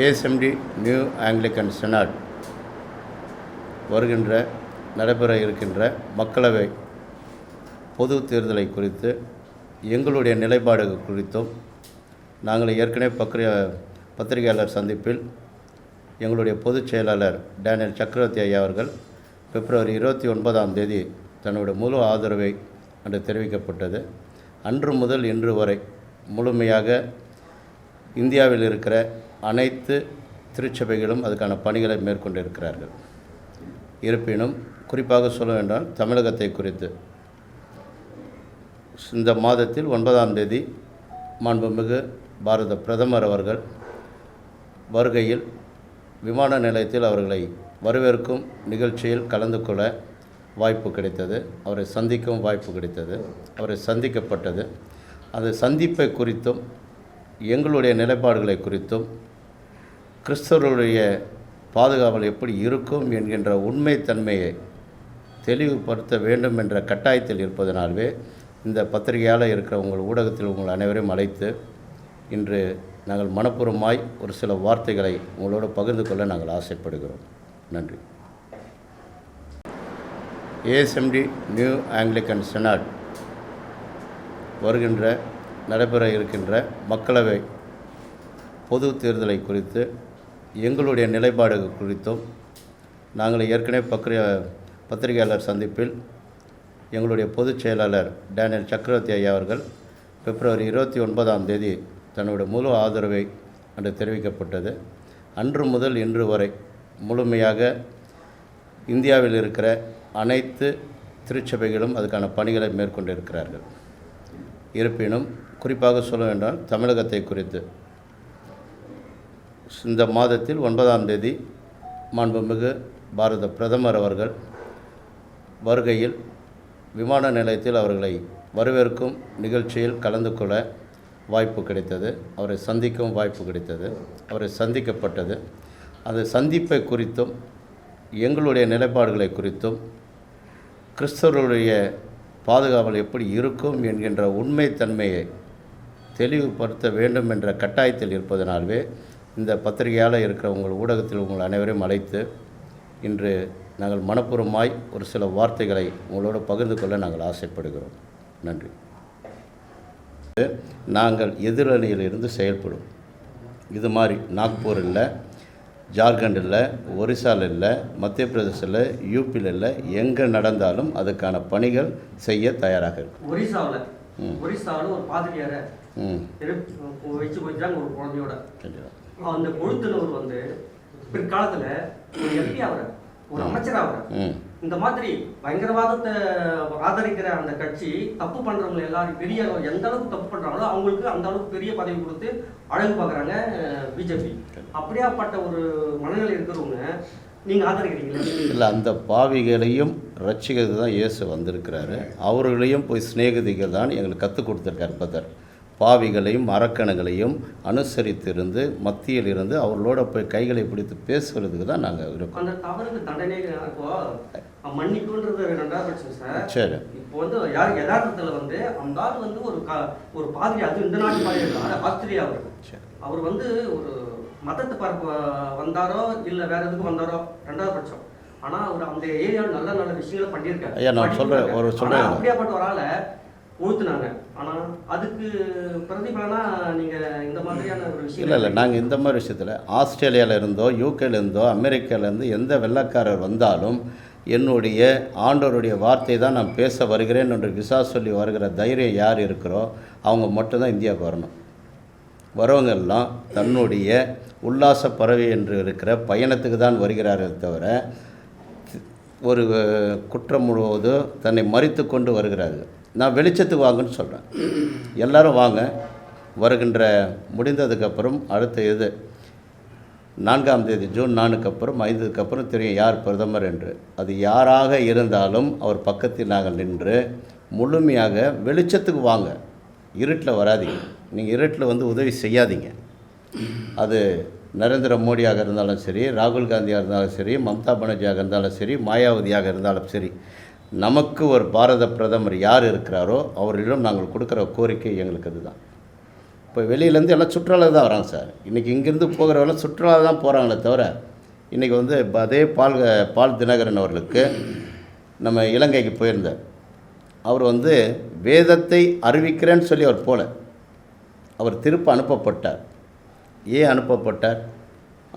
ASMT new Anglican senate வருகின்ற நடைபெற இருக்கின்ற மக்களவை பொது தேர்தலை குறித்து எங்களுடைய நிலைப்பாடுகள் குறித்தும் நாங்கள் ஏற்கனவே பக்ரிய பத்திரிகையாளர் சந்திப்பில் எங்களுடைய பொதுச் செயலாளர் டேனியல் சக்கரவர்த்தி ஐயா அவர்கள் பிப்ரவரி இருபத்தி ஒன்பதாம் தேதி தன்னுடைய முழு ஆதரவை அன்று தெரிவிக்கப்பட்டது. அன்று முதல் இன்று வரை முழுமையாக இந்தியாவில் இருக்கிற அனைத்து திருச்சபைகளும் அதுக்கான பணிகளை மேற்கொண்டிருக்கிறார்கள். இருப்பினும் குறிப்பாக சொல்ல வேண்டாம் தமிழகத்தை குறித்து. இந்த மாதத்தில் ஒன்பதாம் தேதி மாண்புமிகு பாரத பிரதமர் அவர்கள் வருகையில் விமான நிலையத்தில் அவர்களை வரவேற்கும் நிகழ்ச்சியில் கலந்து கொள்ள வாய்ப்பு கிடைத்தது. அவரை சந்திக்கவும் வாய்ப்பு கிடைத்தது. அவரை சந்திக்கப்பட்டது. அந்த சந்திப்பை குறித்தும் எங்களுடைய நிலைப்பாடுகளை குறித்தும் கிறிஸ்தவர்களுடைய பாதுகாவல் எப்படி இருக்கும் என்கின்ற உண்மைத்தன்மையை தெளிவுபடுத்த வேண்டும் என்ற கட்டாயத்தில் இருப்பதனால்வே இந்த பத்திரிகையால் இருக்கிற உங்கள் ஊடகத்தில் உங்கள் அனைவரையும் அழைத்து இன்று நாங்கள் மனப்பூர்வமாய் ஒரு சில வார்த்தைகளை உங்களோடு பகிர்ந்து கொள்ள நாங்கள் ஆசைப்படுகிறோம். நன்றி. ஏஎஸ்எம்டி நியூ ஆங்கிலிக்கன் செனாட் வருகின்ற நடைபெற இருக்கின்ற மக்களவை பொது தேர்தலை குறித்து எங்களுடைய நிலைப்பாடுகள் குறித்தும் நாங்கள் ஏற்கனவே பக்ரிய பத்திரிகையாளர் சந்திப்பில் எங்களுடைய பொதுச் செயலாளர் டேனியல் சக்கரவர்த்தி ஐயா அவர்கள் பிப்ரவரி இருபத்தி ஒன்பதாம் தேதி தன்னுடைய முழு ஆதரவை அன்று தெரிவிக்கப்பட்டது. அன்று முதல் இன்று வரை முழுமையாக இந்தியாவில் இருக்கிற அனைத்து திருச்சபைகளும் அதுக்கான பணிகளை மேற்கொண்டிருக்கிறார்கள். இருப்பினும் குறிப்பாக சொல்ல வேண்டாம் தமிழகத்தை குறித்து இந்த மாதத்தில் ஒன்பதாம் தேதி மாண்புமிகு பாரத பிரதமர் அவர்கள் வருகையில் விமான நிலையத்தில் அவர்களை வரவேற்கும் நிகழ்ச்சியில் கலந்து கொள்ள வாய்ப்பு கிடைத்தது. அவரை சந்திக்கவும் வாய்ப்பு கிடைத்தது. அவரை சந்திக்கப்பட்டது. அந்த சந்திப்பை குறித்தும் எங்களுடைய நிலைப்பாடுகளை குறித்தும் கிறிஸ்தவர்களுடைய பாதுகாவல் எப்படி இருக்கும் என்கின்ற உண்மைத்தன்மையை தெளிவுபடுத்த வேண்டும் என்ற கட்டாயத்தில் இருப்பதனால்வே இந்த பத்திரிகையால் இருக்கிற உங்கள் ஊடகத்தில் உங்கள் அனைவரையும் அழைத்து இன்று நாங்கள் மனப்பூர்வமாய் ஒரு சில வார்த்தைகளை உங்களோடு பகிர்ந்து கொள்ள நாங்கள் ஆசைப்படுகிறோம். நன்றி. நாங்கள் எதிரணியில் இருந்து செயல்படும். இது மாதிரி நாக்பூர் இல்லை ஜார்க்கண்ட் இல்லை ஒரிசாவில் இல்லை மத்திய பிரதேசில் யூபியில் இல்லை எங்கே நடந்தாலும் அதுக்கான பணிகள் செய்ய தயாராக இருக்கும் ஒரிசாவில். ஒரிசாவில் ஒரு பாதிரியாரை ம். வச்சு ஒரு குழந்தையோட. அந்த கொழுத்துனவர் வந்து பிற்காலத்துல ஒரு எம்பி ஆகுற ஒரு அமைச்சர் ஆகுற இந்த மாதிரி பயங்கரவாதத்தை ஆதரிக்கிற அந்த கட்சி தப்பு பண்றவங்க எல்லாரும் பெரிய எந்த அளவுக்கு தப்பு பண்றாங்களோ அவங்களுக்கு அந்த அளவுக்கு பெரிய பதவி கொடுத்து அழகு பார்க்குறாங்க பிஜேபி. அப்படியாப்பட்ட ஒரு மனநிலை இருக்கிறவங்க நீங்க ஆதரிக்கிறீங்களா? இல்லை அந்த பாவிகளையும் ரட்சிக்கிறது தான் இயேசு வந்திருக்கிறாரு. அவர்களையும் போய் சிநேகிதிகள் தான் எங்களுக்கு கற்றுக் கொடுத்துருக்கார் பதர் பாவிகளையும் அரக்கணங்களையும் அனுசரித்திருந்து மத்தியில் இருந்து அவர்களோட போய் கைகளை பிடித்து பேசுகிறதுக்கு தான் நாங்கள் இருக்கோம். அந்த தவறுக்கு தண்டனை மன்னிப்புன்றது ரெண்டாவது பட்சம் சார். சரி. இப்போ வந்து யார் யதார்த்தத்தில் வந்து அந்த ஆள் வந்து ஒரு கா ஒரு பாதிரி அது இந்த நாட்டு பாதிரி இல்ல, ஆஸ்திரேலியா அவர் அவர் வந்து ஒரு மதத்தை பரப்ப வந்தாரோ இல்லை வேற எதுக்கு வந்தாரோ ரெண்டாவது பட்சம். ஆனா அவர் அந்த ஏரியாவில் நல்ல நல்ல விஷயங்களை பண்ணியிருக்காரு. ஐயா, நான் சொல்றேன், ஒரு ஆனா, சொல்றேன். அப்படியாப்பட்ட ஒரு ஆளை ஊத்துனாங்க. ஆனால் அதுக்கு பிரதிபலனா நீங்க இந்த மாதிரியான ஒரு விஷயம் இல்லை இல்லை நாங்கள் இந்த மாதிரி விஷயத்தில் ஆஸ்திரேலியாவில் இருந்தோ யூகேல இருந்தோ அமெரிக்காவிலேருந்து எந்த வெள்ளைக்காரர் வந்தாலும் என்னுடைய ஆண்டோருடைய வார்த்தை தான் நான் பேச வருகிறேன் என்று விசா சொல்லி வருகிற தைரியம் யார் இருக்கிறோ அவங்க மட்டும்தான் இந்தியாவுக்கு வரணும். வரவங்கெல்லாம் தன்னுடைய உல்லாச பறவை என்று இருக்கிற பயணத்துக்கு தான் வருகிறார்கள் தவிர ஒரு குற்றம் முழுவதும் தன்னை மறித்து கொண்டு வருகிறார்கள். நான் வெளிச்சத்துக்கு வாங்கன்னு சொல்கிறேன் எல்லாரும் வாங்க. வருகின்ற முடிந்ததுக்கப்புறம் அடுத்த இது நான்காம் தேதி ஜூன் நானுக்கு அப்புறம் ஐந்துக்கு அப்புறம் தெரியும் யார் பிரதமர் என்று. அது யாராக இருந்தாலும் அவர் பக்கத்தில் நாங்கள் நின்று முழுமையாக வெளிச்சத்துக்கு வாங்க. இருட்டில் வராதீங்க. நீங்கள் இருட்டில் வந்து உதவி செய்யாதீங்க. அது நரேந்திர மோடியாக இருந்தாலும் சரி ராகுல் காந்தியாக இருந்தாலும் சரி மம்தா பானர்ஜியாக இருந்தாலும் சரி மாயாவதியாக இருந்தாலும் சரி நமக்கு ஒரு பாரத பிரதமர் யார் இருக்கிறாரோ அவரிடம் நாங்கள் கொடுக்குற கோரிக்கை எங்களுக்கு அதுதான். இப்போ வெளியிலேருந்து எல்லாம் சுற்றுலா தான் வராங்க சார். இன்றைக்கி இங்கேருந்து போகிறவெல்லாம் சுற்றுலா தான் போகிறாங்களே தவிர இன்றைக்கி வந்து இப்ப அதே பால் பால் தினகரன் அவர்களுக்கு நம்ம இலங்கைக்கு போயிருந்தார். அவர் வந்து வேதத்தை அறிவிக்கிறேன்னு சொல்லி அவர் போல. அவர் திருப்ப அனுப்பப்பட்டார். ஏன் அனுப்பப்பட்டார்?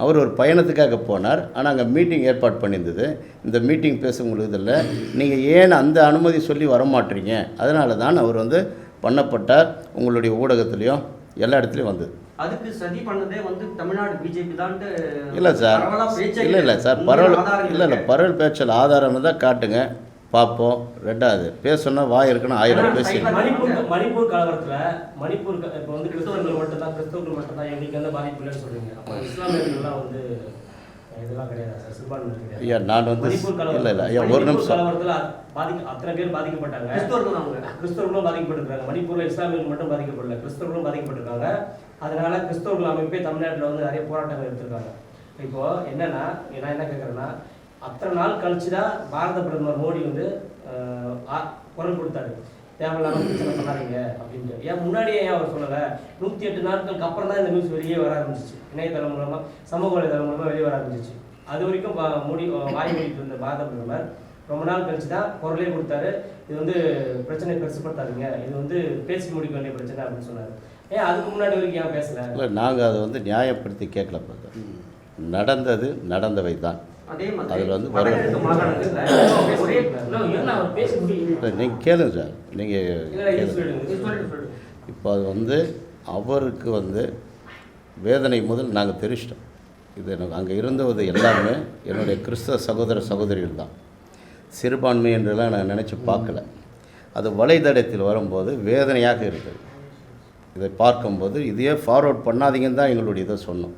அவர் ஒரு பயணத்துக்காக போனார். ஆனால் அங்கே மீட்டிங் ஏற்பாடு பண்ணியிருந்தது. இந்த மீட்டிங் பேச முடியதில்ல நீங்கள் ஏன் அந்த அனுமதி சொல்லி வர மாட்டீங்க அதனால தான் அவர் வந்து பண்ணப்பட்டார். உங்களுடைய ஊடகத்துலேயும் எல்லா இடத்துலையும் வந்தது. அதுக்கு சதி பண்ணதே வந்து தமிழ்நாடு பிஜேபி தான்ட்டு இல்லை சார். இல்லை இல்லை சார். பரவல் இல்லை இல்லை. பரவல் பேச்சில் ஆதாரம் தான் காட்டுங்க. பார்ப்போம். ரெண்டாவது பேசணும்னா வாய் இருக்கணும் ஆயிரம் பேசி. மணிப்பூர் மணிப்பூர் கலவரத்துல மணிப்பூர் இப்ப வந்து கிறிஸ்தவர்கள் மட்டும் தான் கிறிஸ்தவர்கள் மட்டும் தான் எங்களுக்கு வந்து பாதிப்பு இல்லைன்னு சொல்றீங்க. அப்ப இஸ்லாமியர்கள்லாம் வந்து இதெல்லாம் கிடையாது சார். சிறுபான்மை கிடையாது. ஐயா நான் வந்து மணிப்பூர் இல்லை இல்லை ஐயா ஒரு நிமிஷம். கலவரத்துல பாதிக்க அத்தனை பேர் பாதிக்கப்பட்டாங்க. கிறிஸ்தவர்கள் அவங்க. கிறிஸ்தவர்களும் பாதிக்கப்பட்டிருக்காங்க. மணிப்பூர்ல இஸ்லாமியர்கள் மட்டும் பாதிக்கப்படல. கிறிஸ்தவர்களும் பாதிக்கப்பட்டிருக்காங்க. அதனால கிறிஸ்தவர்கள் அமைப்பே தமிழ்நாட்டுல வந்து நிறைய போராட்டங்கள் எடுத்திருக்காங்க. இப்போ என்னன்னா நான் என்ன கேட்கறேன்னா அத்தனை நாள் கழிச்சு தான் பாரத பிரதமர் மோடி வந்து குரல் கொடுத்தாரு. தேவையில்லாம பிரச்சனை பண்ணாதீங்க அப்படின்ட்டு. ஏன் முன்னாடியே ஏன் அவர் சொல்லலை? நூற்றி எட்டு நாட்களுக்கு அப்புறம் தான் இந்த நியூஸ் வெளியே வர ஆரம்பிச்சிச்சு. இணையதளம் மூலமா சமூக வலைதளம் மூலமா வெளியே வர ஆரம்பிச்சிச்சு. அது வரைக்கும் மூடி வாய் மூடிட்டு இருந்த பாரத பிரதமர் ரொம்ப நாள் கழிச்சு தான் குரலே கொடுத்தாரு. இது வந்து பிரச்சனை பெருசுப்படுத்தாதீங்க. இது வந்து பேசி முடிக்க வேண்டிய பிரச்சனை அப்படின்னு சொன்னாரு. ஏன் அதுக்கு முன்னாடி வரைக்கும் ஏன் பேசல? இல்லை நாங்கள் அதை வந்து நியாயப்படுத்தி கேட்கல. நடந்தது நடந்தவை தான் அதுல வந்து முடியும் நீங்கள் கேளுங்க சார். நீங்கள் கேளுங்க. இப்போ அது வந்து அவருக்கு வந்து வேதனை முதல் நாங்கள் தெரிச்சிட்டோம். இது எனக்கு அங்கே இருந்தது எல்லாமே என்னுடைய கிறிஸ்தவ சகோதர சகோதரிகள் தான். சிறுபான்மை என்றெல்லாம் நான் நினச்சி பார்க்கல. அது வலைதளத்தில் வரும்போது வேதனையாக இருக்குது இதை பார்க்கும்போது இதையே ஃபார்வர்ட் பண்ணாதீங்கன்னு தான் எங்களுடைய இதை சொன்னோம்.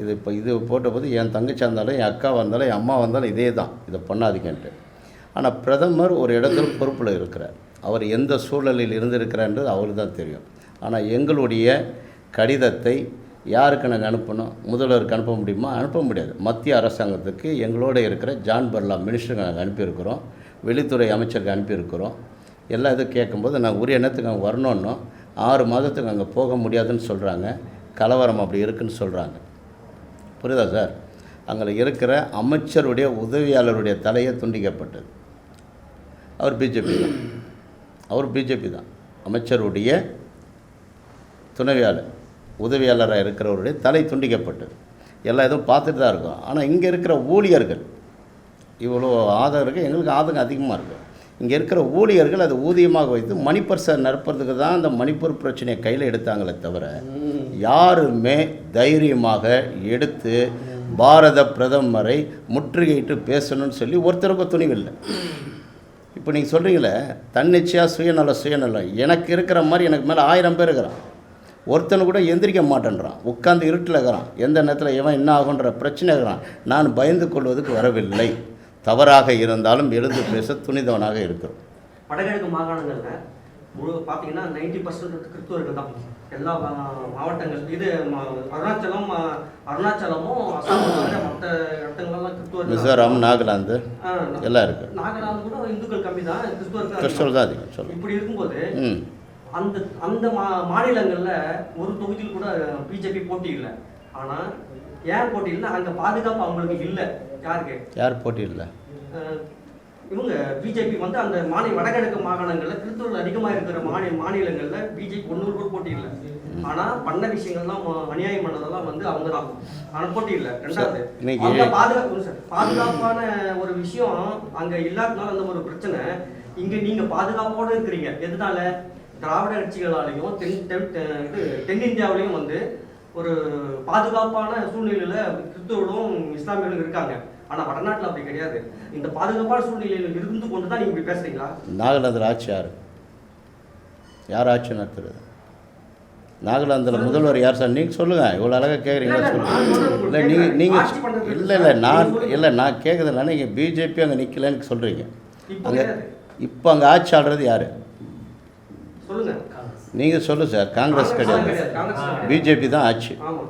இது இப்போ இது போட்டபோது என் தங்கச்சி இருந்தாலும் என் அக்கா வந்தாலும் என் அம்மா வந்தாலும் இதே தான் இதை பண்ணாதீங்கன்ட்டு. ஆனால் பிரதமர் ஒரு இடத்துல பொறுப்பில் இருக்கிறார். அவர் எந்த சூழலில் இருந்திருக்கிறார்ன்றது அவருக்கு தான் தெரியும். ஆனால் எங்களுடைய கடிதத்தை யாருக்கு நாங்கள் அனுப்பணும்? முதல்வருக்கு அனுப்ப முடியுமா? அனுப்ப முடியாது. மத்திய அரசாங்கத்துக்கு எங்களோட இருக்கிற ஜான் பர்லா மினிஸ்டருக்கு நாங்கள் அனுப்பியிருக்கிறோம். வெளித்துறை அமைச்சருக்கு அனுப்பியிருக்கிறோம். எல்லா இதுவும் கேட்கும்போது நாங்கள் உரிய எண்ணத்துக்கு அங்கே வரணுன்னோம் ஆறு மாதத்துக்கு அங்கே போக முடியாதுன்னு சொல்கிறாங்க கலவரம் அப்படி இருக்குன்னு சொல்கிறாங்க புரியுதா சார்? அங்கே இருக்கிற அமைச்சருடைய உதவியாளருடைய தலையை துண்டிக்கப்பட்டது. அவர் பிஜேபி தான். அவர் பிஜேபி தான். அமைச்சருடைய துணைவியாளர் உதவியாளராக இருக்கிறவருடைய தலை துண்டிக்கப்பட்டது. எல்லா இதுவும் பார்த்துட்டு தான் இருக்கும். ஆனால் இங்கே இருக்கிற ஊழியர்கள் இவ்வளோ ஆதரவு இருக்குது எங்களுக்கு ஆதங்கம் அதிகமாக இருக்குது இங்கே இருக்கிற ஊழியர்கள் அதை ஊதியமாக வைத்து மணிப்பர்ஸை நிரப்புறதுக்கு தான் அந்த மணிப்பூர் பிரச்சனையை கையில் எடுத்தாங்களே தவிர யாருமே தைரியமாக எடுத்து பாரத பிரதமரை முற்றுகையிட்டு பேசணும்னு சொல்லி ஒருத்தருக்கும் துணிவில்லை. இப்போ நீங்கள் சொல்கிறீங்களே தன்னிச்சையாக சுயநலம் சுயநலம் எனக்கு இருக்கிற மாதிரி எனக்கு மேலே ஆயிரம் பேர் இருக்கிறான். ஒருத்தனை கூட எந்திரிக்க மாட்டேன்றான். உட்காந்து இருட்டில் இருக்கிறான். எந்த நேரத்தில் இவன் என்ன ஆகுன்ற பிரச்சனை இருக்கிறான். நான் பயந்து கொள்வதற்கு வரவில்லை. தவறாக இருந்தாலும் எழுந்து பேச துணிதவனாக இருக்கிறோம். வடகிழக்கு மாகாணங்கள்ல முழு பார்த்தீங்கன்னா நைன்டி பர்சன்ட் கிறிஸ்துவர்கள் தான். எல்லா மாவட்டங்கள் இது அருணாச்சலம் அருணாச்சலமும் மற்ற இடத்துங்களெல்லாம் கிறிஸ்துவர்கள் தான். மிசோரம் நாகாலாந்து எல்லாம் இருக்குது நாகாலாந்து கூட இந்துக்கள் கம்மி தான் கிறிஸ்துவர்கள் கிறிஸ்தவர்கள் தான் அதிகம் சொல்லுங்கள் இப்படி இருக்கும்போது அந்த அந்த மா மாநிலங்கள்ல ஒரு தொகுதியில் கூட பிஜேபி போட்டி இல்லை. ஆனா ஏன் போட்டி இல்லை அங்க பாதுகாப்பு அவங்களுக்கு இல்லை. யாருக்கு யார் போட்டி இல்லை இவங்க பிஜேபி வந்து அந்த மாநில வடகிழக்கு மாகாணங்கள்ல கிறிஸ்தவர்கள் அதிகமா இருக்கிற மாநில மாநிலங்கள்ல பிஜேபி ஒன்னூறு கூட போட்டி இல்லை. ஆனா பண்ண விஷயங்கள்லாம் அநியாயம் பண்ணதெல்லாம் வந்து அவங்க தான் ஆனா போட்டி இல்லை. ரெண்டாவது அவங்க பாதுகாப்பு சார், பாதுகாப்பான ஒரு விஷயம் அங்க இல்லாதனால அந்த ஒரு பிரச்சனை. இங்க நீங்க பாதுகாப்போட இருக்கிறீங்க. எதனால? திராவிட கட்சிகளாலையும் தென் தென் இது தென்னிந்தியாவிலையும் வந்து ஒரு பாதுகாப்பான சூழ்நிலையில கிறிஸ்தவர்களும் இஸ்லாமியர்களும் இருக்காங்க. ஆனா வடநாட்டுல அப்படி கிடையாது. இந்த பாதுகாப்பான சூழ்நிலையில இருந்து கொண்டு தான் நீங்க இப்படி பேசுறீங்களா? நாகாலாந்தில் ஆட்சி யார் யார் ஆட்சி நடத்துறது? நாகாலாந்தில் முதல்வர் யார் சார்? நீங்கள் சொல்லுங்கள் இவ்வளோ அழகாக கேட்குறீங்களா சொல்லுங்கள் இல்லை நீங்கள் நீங்கள் இல்லை இல்லை நான். இல்லை நான் கேட்குறதுனால நீங்கள் பிஜேபி அங்கே நிற்கலன்னு சொல்கிறீங்க அங்கே. இப்போ அங்கே ஆட்சி ஆடுறது யார்? சொல்லுங்க. நீங்கள் சொல்லு சார் காங்கிரஸ் கிடையாது. பிஜேபி தான் ஆட்சி. ஆமா.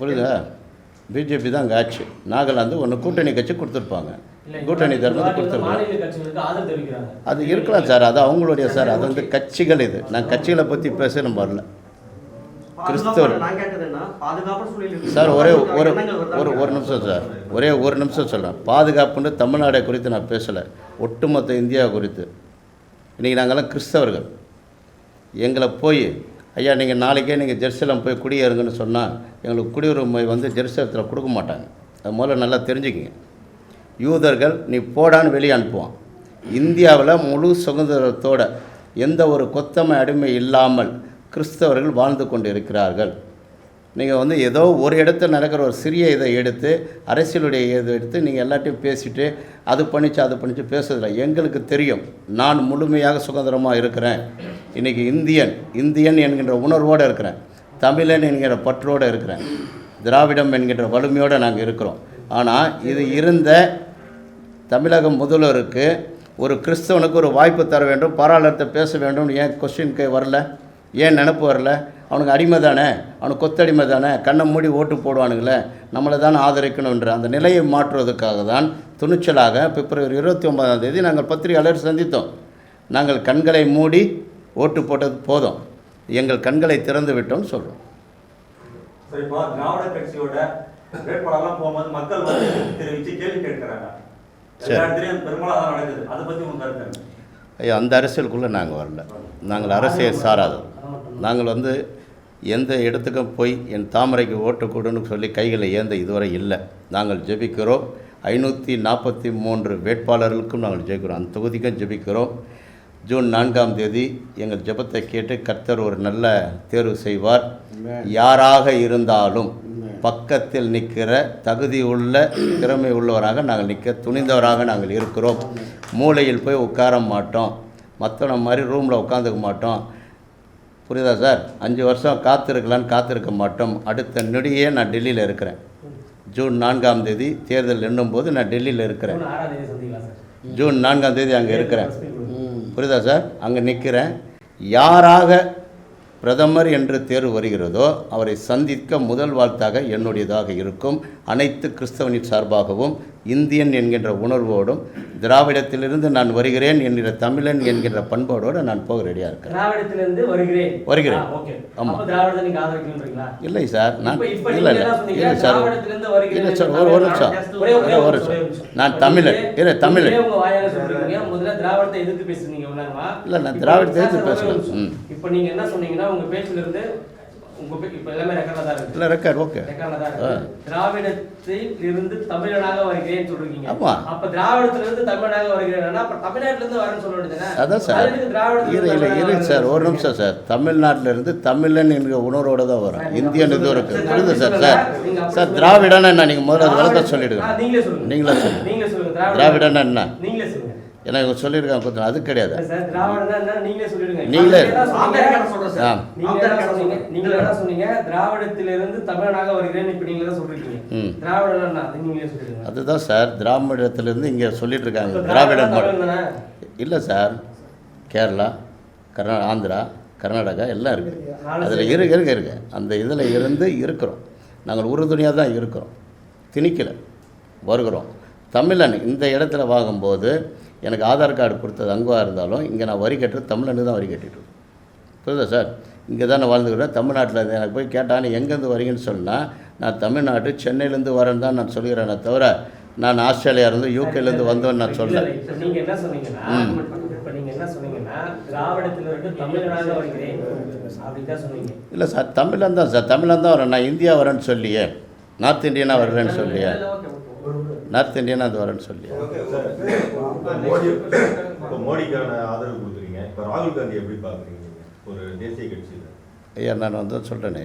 புரியுதா? பிஜேபி தான் அங்கே ஆட்சி. நாகாலாந்து ஒன்று கூட்டணி கட்சி கொடுத்துருப்பாங்க. கூட்டணி தர்மத்தை கொடுத்துருப்பாங்க. அது இருக்கலாம் சார் அது அவங்களுடைய சார் அது வந்து கட்சிகள் இது. நான் கட்சிகளை பற்றி பேச நம்ம வரல கிறிஸ்தவர். சார் ஒரே ஒரு? ஒரு ஒரு நிமிஷம் சார். ஒரே ஒரு நிமிஷம் சொல்கிறேன் பாதுகாப்புன்னு தமிழ்நாடை குறித்து நான் பேசலை. ஒட்டுமொத்த இந்தியா குறித்து. இன்றைக்கி நாங்கள்லாம் கிறிஸ்தவர்கள். எங்களை போய் ஐயா நீங்கள் நாளைக்கே நீங்கள் ஜெருசலம் போய் குடியேறுங்கன்னு சொன்னால் எங்களுக்கு குடியுரிமை வந்து ஜெருசலத்தில் கொடுக்க மாட்டாங்க. அது முதல்ல நல்லா தெரிஞ்சுக்கிங்க. யூதர்கள் நீ போடான்னு வெளியே அனுப்புவான். இந்தியாவில் முழு சுதந்திரத்தோட எந்த ஒரு கொத்தமை அடிமை இல்லாமல் கிறிஸ்தவர்கள் வாழ்ந்து கொண்டு இருக்கிறார்கள் நீங்கள் வந்து ஏதோ ஒரு இடத்துல நடக்கிற ஒரு சிறிய இதை எடுத்து அரசியலுடைய இதை எடுத்து நீங்கள் எல்லாத்தையும் பேசிட்டு அது பண்ணிச்சு அது பண்ணிச்சு பேசுறதில்ல எங்களுக்கு தெரியும். நான் முழுமையாக சுதந்திரமாக இருக்கிறேன். இன்றைக்கி இந்தியன் இந்தியன் என்கின்ற உணர்வோடு இருக்கிறேன். தமிழன் என்கிற பற்றோடு இருக்கிறேன். திராவிடம் என்கின்ற வலிமையோடு நாங்கள் இருக்கிறோம். ஆனால் இது இருந்த தமிழக முதல்வருக்கு ஒரு கிறிஸ்தவனுக்கு ஒரு வாய்ப்பு தர வேண்டும் பாராளுமன்றத்தை பேச வேண்டும். ஏன் கொஸ்டின்க்கு வரல? ஏன் நினப்பு வரல? அவனுக்கு அடிமை தானே? அவனுக்கு கொத்தடிமை தானே? கண்ணை மூடி ஓட்டு போடுவானுங்களே? நம்மளை தானே ஆதரிக்கணுன்ற அந்த நிலையை மாற்றுவதற்காக தான் துணிச்சலாக பிப்ரவரி இருபத்தி ஒன்பதாம் தேதி நாங்கள் பத்திரிகையாளர் சந்தித்தோம். நாங்கள் கண்களை மூடி ஓட்டு போட்டது போதும். எங்கள் கண்களை திறந்து விட்டோம்னு சொல்கிறோம் சரி இப்போ திராவிட கட்சியோட வேட்பாளர்லாம் போகும்போது மக்கள் வந்து கேள்வி கேட்கிறாங்க? ஐயா அந்த அரசியலுக்குள்ளே நாங்கள் வரல. நாங்கள் அரசியல் சாராதோம் நாங்கள் வந்து எந்த இடத்துக்கும் போய் என் தாமரைக்கு ஓட்டு கொடுன்னு சொல்லி கைகளை ஏந்த இதுவரை இல்லை. நாங்கள் ஜெபிக்கிறோம். ஐநூற்றி நாற்பத்தி மூன்று வேட்பாளர்களுக்கும் நாங்கள் ஜெயிக்கிறோம் அந்த தொகுதிக்கும் ஜெபிக்கிறோம். ஜூன் நான்காம் தேதி எங்கள் ஜெபத்தை கேட்டு கர்த்தர் ஒரு நல்ல தேர்வு செய்வார். யாராக இருந்தாலும் பக்கத்தில் நிற்கிற தகுதி உள்ள திறமை உள்ளவராக நாங்கள் நிற்க துணிந்தவராக நாங்கள் இருக்கிறோம். மூலையில் போய் உட்கார மாட்டோம். மற்றவன மாதிரி ரூமில் உட்காந்துக்க மாட்டோம். புரியுதா சார்? அஞ்சு வருஷம் காத்திருக்கலான்னு காத்திருக்க மாட்டோம். அடுத்த நொடியே நான் டெல்லியில் இருக்கிறேன். ஜூன் நான்காம் தேதி தேர்தல் எண்ணும்போது நான் டெல்லியில் இருக்கிறேன். ஜூன் ஆறாம் தேதி சந்திக்கலாம் சார். ஜூன் நான்காம் தேதி அங்கே இருக்கிறேன். புரியுதா சார்? அங்கே நிற்கிறேன் யாராக பிரதமர் என்று தேர்வு வருகிறதோ அவரை சந்திக்க முதல் வாழ்த்தாக என்னுடையதாக இருக்கும். அனைத்து கிறிஸ்தவனின் சார்பாகவும் இந்தியன் என்கின்ற உணர்வோடும் திராவிடத்திலிருந்து நான் வருகிறேன் என்கிற தமிழன் என்கின்ற பண்பாடோடு நான் போக ரெடியாக இருக்கேன். திராவிடத்திலிருந்து வருகிறேன். வருகிறேன். ஆ, ஓகே ஆமா. அப்ப திராவிடத்தை நீங்க ஆதரிக்கிறீங்களா இல்லை சார் நான் இல்லை இல்லை? இல்லை சார் இல்லை சார் ஒரு ஒரு நிமிஷம். ஒரே நிமிஷம். நான் தமிழன். இல்லை தமிழன். இல்ல, நான் திராவிடத்தை எதிர்த்து சார், இப்ப நீங்க என்ன சொன்னீங்கன்னா உங்க பேச்சுல இருந்து உங்க பே- இப்ப எல்லாமே ரெக்கார்ட்ல தான் இருக்கு. இல்லை ரெக்கார்ட் ஓகே ரெக்கார்ட்ல தான் இருக்கு. திராவிடத்தில் இருந்து தமிழனாக வருகிறேன் சொல்றீங்க ஆமா. அப்ப திராவிடத்துல இருந்து தமிழனாக வருகிறேன்னா அப்ப தமிழ்நாட்டுல இருந்து வரேன்னு சொல்ல வேண்டியதுதானே அதான் சார். இரு இல்லை இரு சார். ஒரு வருகிறேன்னு நிமிஷம் சார். தமிழ்நாட்டில் இருந்து தமிழன் என்கிற உணர்வோடு தான் வரும். இந்தியன் இது நீங்க இருக்கு அப்படி புரியுது சார். சார் சார் சொல்லுங்க. திராவிடனா என்ன? நீங்கள் முதல்ல அது விளக்க ஆ, சொல்லிடுங்க நீங்களே சொல்லுங்க. நீங்களே சொல்லுங்க. நீங்களே சொல்லுங்க. திராவிடனா என்ன? நீங்களே சொல்லுங்க எனக்கு சொல்லியிருக்காங்க கொஞ்சம் அது கிடையாது. நீங்களே சொல்லிடுங்க. நீங்களே. சொன்னீங்க? திராவிடத்திலிருந்து தமிழனாக இப்ப சொல்றீங்க. அதுதான் சார் திராவிடத்திலேருந்து இங்கே சொல்லிட்டு இருக்காங்க தானே? இல்லை சார் கேரளா கர்நா ஆந்திரா கர்நாடகா எல்லாம் இருக்குது அதில் இருக்கு இருக்கு இருக்கு அந்த இதில் இருந்து இருக்கிறோம். நாங்கள் உறுதுணையாக தான் இருக்கிறோம். திணிக்கலை. வருகிறோம். தமிழன் இந்த இடத்துல வாங்கும்போது எனக்கு ஆதார் கார்டு கொடுத்தது அங்குவாக இருந்தாலும் இங்கே நான் வரி கட்டுறது தமிழனுக்கு தான் வரி கட்டிட்டு இருக்கேன். புரியுதா சார்? இங்கே தான் நான் வாழ்ந்துக்கிறேன். தமிழ்நாட்டில் எனக்கு போய் கேட்டான்னு எங்கேருந்து வரீங்கன்னு சொன்னால் நான் தமிழ்நாட்டு சென்னையிலேருந்து வரேன்னு தான் நான் சொல்கிறேனே தவிர நான் ஆஸ்திரேலியா இருந்து யூகேலேருந்து வந்தோன்னு நான் சொல்ல இல்ல, இப்ப நீங்க என்ன சொன்னீங்கன்னா இப்ப நீங்க என்ன சொன்னீங்கன்னா திராவிடத்திலிருந்து தமிழனாக வருகிறேன் அப்படிதான் சொன்னீங்க. இல்லை சார் தமிழன் தான் சார் தமிழன் தான் வரேன் நான் இந்தியா வரேன்னு சொல்லியே. நார்த் இந்தியனாக வர்றேன்னு சொல்லியே. நார்த் இந்தியனாக அது வரேன்னு இப்போ மோடிக்கான ஆதரவு கொடுக்குறீங்க. இப்போ ராகுல் காந்தி எப்படி பார்க்குறீங்க? ஒரு தேசிய கட்சியில். ஐயா நான் வந்து சொல்கிறேனே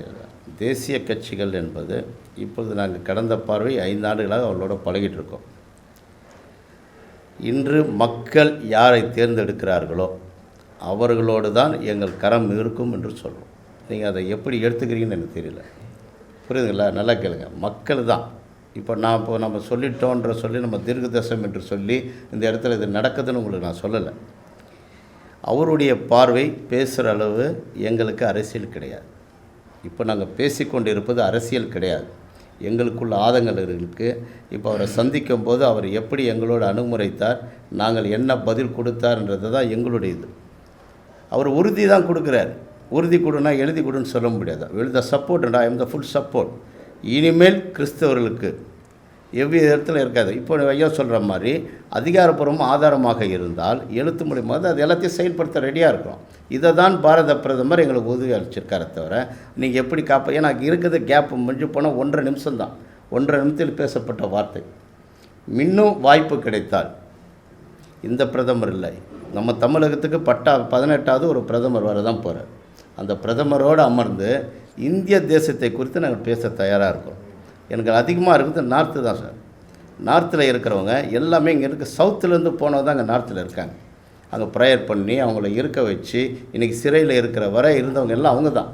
தேசிய கட்சிகள் என்பது இப்பொழுது நாங்கள் கடந்த பார்வை ஐந்து ஆண்டுகளாக அவர்களோட பழகிட்டு இருக்கோம். இன்று மக்கள் யாரை தேர்ந்தெடுக்கிறார்களோ அவர்களோடு தான் எங்கள் கரம் இருக்கும் என்று சொல்கிறோம் நீங்கள் அதை எப்படி எடுத்துக்கிறீங்கன்னு எனக்கு தெரியல. புரியுதுங்களா? நல்லா கேளுங்க. மக்கள் தான். இப்போ நான் இப்போ நம்ம சொல்லிட்டோன்ற சொல்லி நம்ம தீர்க்க தசம் என்று சொல்லி இந்த இடத்துல இது நடக்குதுன்னு உங்களுக்கு நான் சொல்லலை. அவருடைய பார்வை பேசுகிற அளவு எங்களுக்கு அரசியல் கிடையாது. இப்போ நாங்கள் பேசிக்கொண்டு இருப்பது அரசியல் கிடையாது. எங்களுக்குள்ள ஆதங்கள் இருக்குது இப்போ அவரை சந்திக்கும் போது அவர் எப்படி எங்களோட அணுகுமுறைத்தார் நாங்கள் என்ன பதில் கொடுத்தார்ன்றது தான் எங்களுடைய இது அவர் உறுதி தான் கொடுக்குறாரு. உறுதி கொடுனா எழுதி கொடுன்னு சொல்ல முடியாது. எழுத support I am the full support இனிமேல் கிறிஸ்தவர்களுக்கு எவ்வித இடத்துல இருக்காது. இப்போ ஐயா சொல்கிற மாதிரி அதிகாரப்பூர்வம் ஆதாரமாக இருந்தால் எழுத்து மூலியமாக அது எல்லாத்தையும் செயல்படுத்த ரெடியாக இருக்கிறோம் இதை தான் பாரத பிரதமர் எங்களுக்கு உதவி அளிச்சிருக்காரே தவிர நீங்கள் எப்படி காப்ப ஏன்னா இருக்குது கேப் முடிஞ்சு போனால் ஒன்றரை நிமிஷம்தான் ஒன்றரை நிமிஷத்தில் பேசப்பட்ட வார்த்தை. இன்னும் வாய்ப்பு கிடைத்தால் இந்த பிரதமர் இல்லை. நம்ம தமிழகத்துக்கு பட்டா பதினெட்டாவது ஒரு பிரதமர் வர தான் போகிறார் அந்த பிரதமரோடு அமர்ந்து இந்திய தேசத்தை குறித்து நாங்கள் பேச தயாராக இருக்கோம். எனக்கு அதிகமாக இருக்கிறது நார்த்து தான் சார் நார்த்தில் இருக்கிறவங்க எல்லாமே இங்கே இருக்க சவுத்துலேருந்து போனவங்க தான் அங்கே நார்த்தில் இருக்காங்க. அங்கே ப்ரேயர் பண்ணி அவங்கள இருக்க வச்சு இன்றைக்கி சிறையில் இருக்கிற வரை இருந்தவங்க எல்லாம் அவங்க தான்.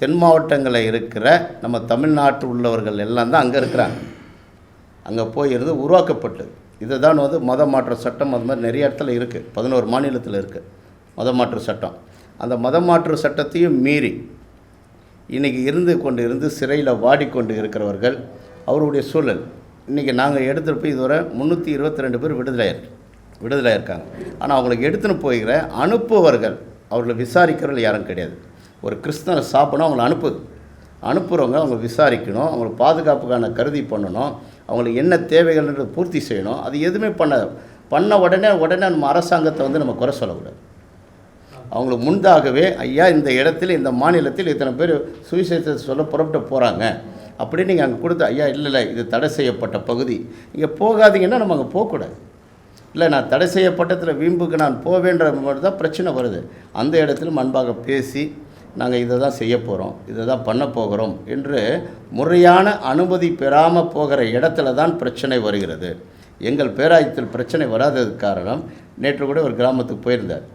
தென் மாவட்டங்களில் இருக்கிற நம்ம தமிழ்நாட்டு உள்ளவர்கள் எல்லாம் தான் அங்கே இருக்கிறாங்க. அங்கே போய் இருந்து உருவாக்கப்பட்டது. இதை தான் வந்து மத மாற்ற சட்டம் அது மாதிரி நிறைய இடத்துல இருக்குது பதினோரு மாநிலத்தில் இருக்குது மத மாற்று சட்டம். அந்த மத மாற்று சட்டத்தையும் மீறி இன்றைக்கி இருந்து கொண்டு இருந்து சிறையில் வாடிக்கொண்டு இருக்கிறவர்கள் அவருடைய சூழல். இன்றைக்கி நாங்கள் எடுத்துகிட்டு போய் இதுவரை முந்நூற்றி இருபத்தி ரெண்டு பேர் விடுதலையாயிருக்கு விடுதலையாக இருக்காங்க ஆனால் அவங்களுக்கு எடுத்துன்னு போய்கிற அனுப்புவர்கள் அவர்களை விசாரிக்கிறவர்கள் யாரும் கிடையாது. ஒரு கிறிஸ்தவனை சாப்பிடணும் அவங்கள அனுப்புது அனுப்புகிறவங்க அவங்க விசாரிக்கணும் அவங்களுக்கு பாதுகாப்புக்கான கருதி பண்ணணும் அவங்களுக்கு என்ன தேவைகள்ன்றது பூர்த்தி செய்யணும். அது எதுவுமே பண்ண பண்ண உடனே உடனே நம்ம அரசாங்கத்தை வந்து நம்ம குறை சொல்லக்கூடாது. அவங்களுக்கு முன்தாகவே ஐயா இந்த இடத்துல இந்த மாநிலத்தில் இத்தனை பேர் சுவிசேஷத்தை சொல்ல புறப்பட்டு போகிறாங்க அப்படின்னு நீங்கள் அங்கே கொடுத்து ஐயா இல்லை இல்லை இது தடை செய்யப்பட்ட பகுதி. இங்கே போகாதீங்கன்னா நம்ம அங்கே போகக்கூடாது. இல்லை நான் தடை செய்யப்பட்டத்தில் வீம்புக்கு நான் போவேன்ற மாதிரி தான் பிரச்சனை வருது. அந்த இடத்துல அன்பாக பேசி நாங்கள் இதை தான் செய்ய போகிறோம் இதை தான் பண்ண போகிறோம். என்று முறையான அனுமதி பெறாமல் போகிற இடத்துல தான் பிரச்சனை வருகிறது. எங்கள் பேராயத்தில் பிரச்சனை வராததுக்கு காரணம் நேற்று கூட ஒரு கிராமத்துக்கு போயிருந்தார்.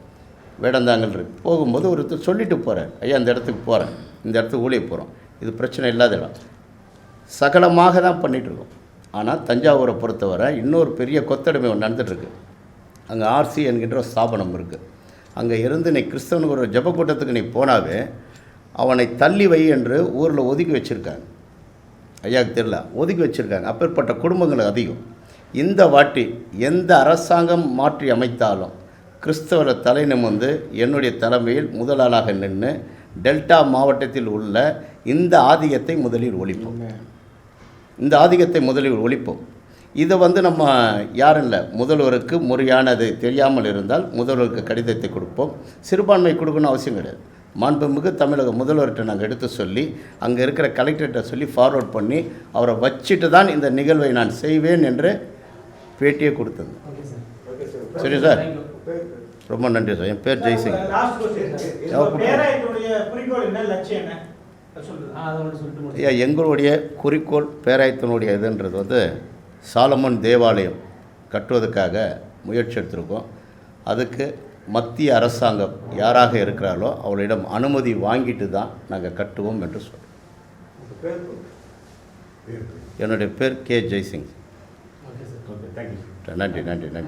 வேடந்தாங்கல் போகும்போது ஒருத்தர் சொல்லிட்டு போகிறார் ஐயா இந்த இடத்துக்கு போகிறேன் இந்த இடத்துக்கு ஊழிய போகிறோம் இது பிரச்சனை இல்லாத இடம் சகலமாக தான் பண்ணிகிட்ருக்கோம் ஆனால் தஞ்சாவூரை பொறுத்தவரை இன்னொரு பெரிய கொத்தடிமை ஒன்று நடந்துகிட்ருக்கு அங்கே ஆர்சி என்கின்ற ஒரு ஸ்தாபனம் இருக்குது அங்கே இருந்து நீ கிறிஸ்தவனுக்கு ஒரு ஜபக்கூட்டத்துக்கு நீ போனாவே அவனை தள்ளி வை என்று ஊரில் ஒதுக்கி வச்சுருக்காங்க. ஐயாவுக்கு தெரியல. ஒதுக்கி வச்சுருக்காங்க. அப்பேற்பட்ட குடும்பங்கள் அதிகம். இந்த வாட்டி எந்த அரசாங்கம் மாற்றி அமைத்தாலும் கிறிஸ்தவர தலை நிமிர்ந்து என்னுடைய தலைமையில் முதலாளாக நின்று டெல்டா மாவட்டத்தில் உள்ள இந்த ஆதிக்கத்தை முதலில் ஒழிப்போம். இந்த ஆதிக்கத்தை முதலில் ஒழிப்போம். இதை வந்து நம்ம யாரும் இல்லை முதல்வருக்கு முறையானது தெரியாமல் இருந்தால் முதல்வருக்கு கடிதத்தை கொடுப்போம். சிறுபான்மை கொடுக்கணும் அவசியம் கிடையாது. மாண்புமிகு தமிழக முதல்வர்கிட்ட நாங்கள் எடுத்து சொல்லி அங்கே இருக்கிற கலெக்டர்கிட்ட சொல்லி ஃபார்வர்ட் பண்ணி அவரை வச்சுட்டு தான் இந்த நிகழ்வை நான் செய்வேன் என்று பேட்டியே கொடுத்தது. சார் சரி. ரொம்ப நன்றி சார். என் பேர் ஜெய்சிங். ஐயா எங்களுடைய குறிக்கோள் பேராயத்தினுடைய இதுன்றது வந்து சாலமன் தேவாலயம் கட்டுவதற்காக முயற்சி எடுத்திருக்கோம். அதுக்கு மத்திய அரசாங்கம் யாராக இருக்கிறார்களோ அவளிடம் அனுமதி வாங்கிட்டு தான் நாங்கள் கட்டுவோம் என்று சொல்கிறோம் என்னுடைய பேர் K. Jaisingh. Okay sir. Okay thank you நன்றி நன்றி நன்றி.